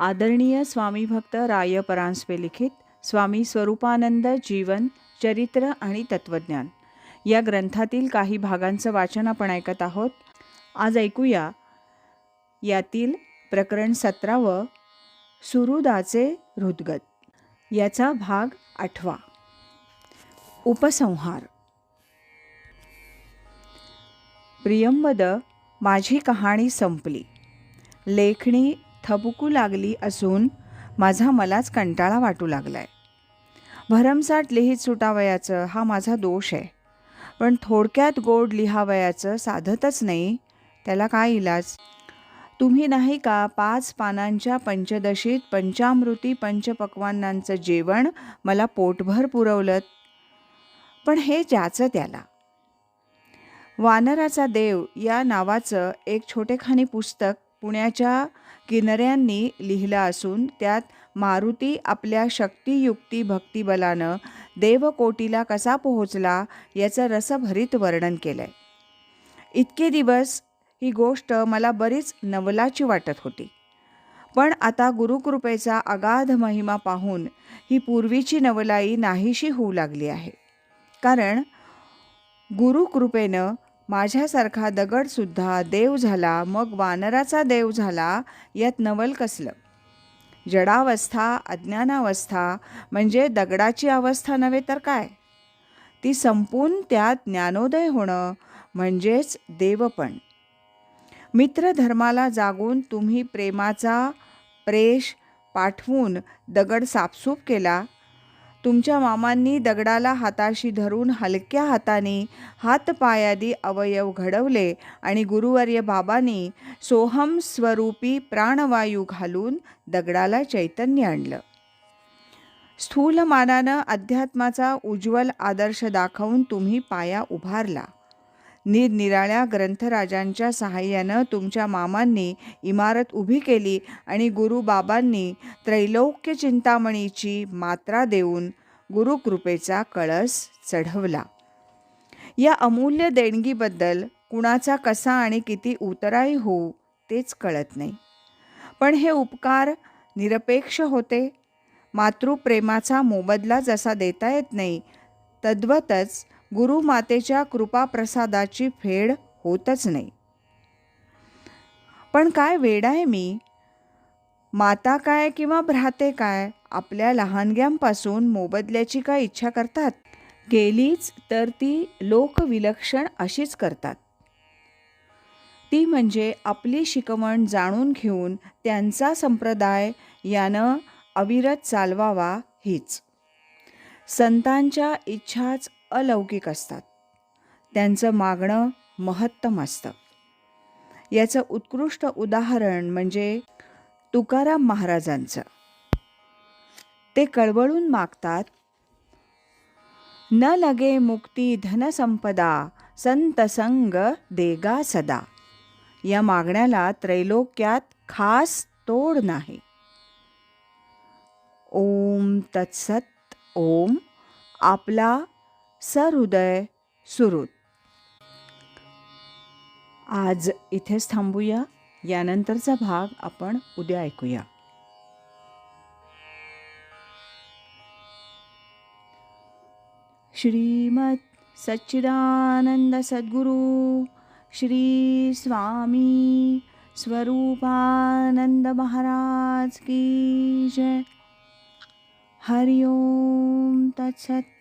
आदरणीय स्वामी भक्त राय परांजपे लिखित स्वामी स्वरूपानंद जीवन चरित्र आणि तत्वज्ञान. या ग्रंथातील काही भागांचं वाचन आपण ऐकत आहोत. आज ऐकूया यातील प्रकरण सतरावं सुरुदाचे हृदगत. याचा भाग आठवा. उपसंहार. प्रियंवद माझी कहाणी संपली. लेखणी थबकू लागली असून माझा मलाच कंटाळा वाटू लागलाय. भरमसाठ लिहित सुटावयाचं हा माझा दोष आहे. पण थोडक्यात गोड लिहावयाचं साधतच नाही. त्याला काय इलाज? तुम्ही नाही का पाच पानांच्या पंचदशीत पंचामृती पंचपक्वानांचं जेवण मला पोटभर पुरवलं पण हे ज्याचं त्याला. वानराचा देव या नावाचं एक छोटेखानी पुस्तक पुण्याच्या किनऱ्यांनी लिहिलं असून त्यात मारुती आपल्या शक्तियुक्ती भक्तिबलानं देवकोटीला कसा पोहोचला याचं रसभरीत वर्णन केलं आहे इतके दिवस ही गोष्ट मला बरीच नवलाची वाटत होती. पण आता गुरुकृपेचा अगाध महिमा पाहून ही पूर्वीची नवलाई नाहीशी होऊ लागली आहे. कारण गुरुकृपेनं माझ्यासारखा दगडसुद्धा देव झाला मग वानराचा देव झाला यात नवल कसलं? जडावस्था अज्ञानावस्था म्हणजे दगडाची अवस्था नव्हे तर काय? ती संपून त्यात ज्ञानोदय होणं म्हणजेच देवपण. मित्रधर्माला जागून तुम्ही प्रेमाचा प्रेश पाठवून दगड साफसूफ केला तुमच्या मामांनी दगडाला हाताशी धरून हलक्या हाताने हातपायादी अवयव घडवले आणि गुरुवर्य बाबांनी सोहम स्वरूपी प्राणवायू घालून दगडाला चैतन्य आणलं. स्थूलमानानं अध्यात्माचा उज्ज्वल आदर्श दाखवून तुम्ही पाया उभारला. निरनिराळ्या ग्रंथराजांच्या सहाय्यानं तुमच्या मामांनी इमारत उभी केली आणि गुरुबाबांनी त्रैलोक्य चिंतामणीची मात्रा देऊन गुरुकृपेचा कळस चढवला. या अमूल्य देणगीबद्दल कुणाचा कसा आणि किती उतराई होऊ तेच कळत नाही. पण हे उपकार निरपेक्ष होते. मातृप्रेमाचा मोबदला जसा देता येत नाही तद्वतच गुरुमातेच्या कृपाप्रसादाची फेड होतच नाही. पण काय वेड आहे मी? माता काय किंवा भ्राते काय आपल्या लहानग्यांपासून मोबदल्याची काय इच्छा करतात? केलीच तर ती लोकविलक्षण अशीच करतात. ती म्हणजे आपली शिकवण जाणून घेऊन त्यांचा संप्रदाय यानं अविरत चालवावा हीच. संतांच्या इच्छाच अलौकिक असतात. त्यांचं मागणं महत्तम असतं. याचं उत्कृष्ट उदाहरण म्हणजे तुकाराम महाराजांचं. ते कळवळून मागतात न लगे मुक्ती धनसंपदा संत संग देगा सदा. या मागण्याला त्रैलोक्यात खास तोड नाही. ओम तत्सत ओम आपला सहृदय सुरूत आज इथेच थांबूया. यानंतरचा भाग आपण उद्या ऐकूया. श्रीमत सच्चिदानंद सद्गुरु श्री स्वामी स्वरूपानंद महाराज की जय. हरिओम तत्सत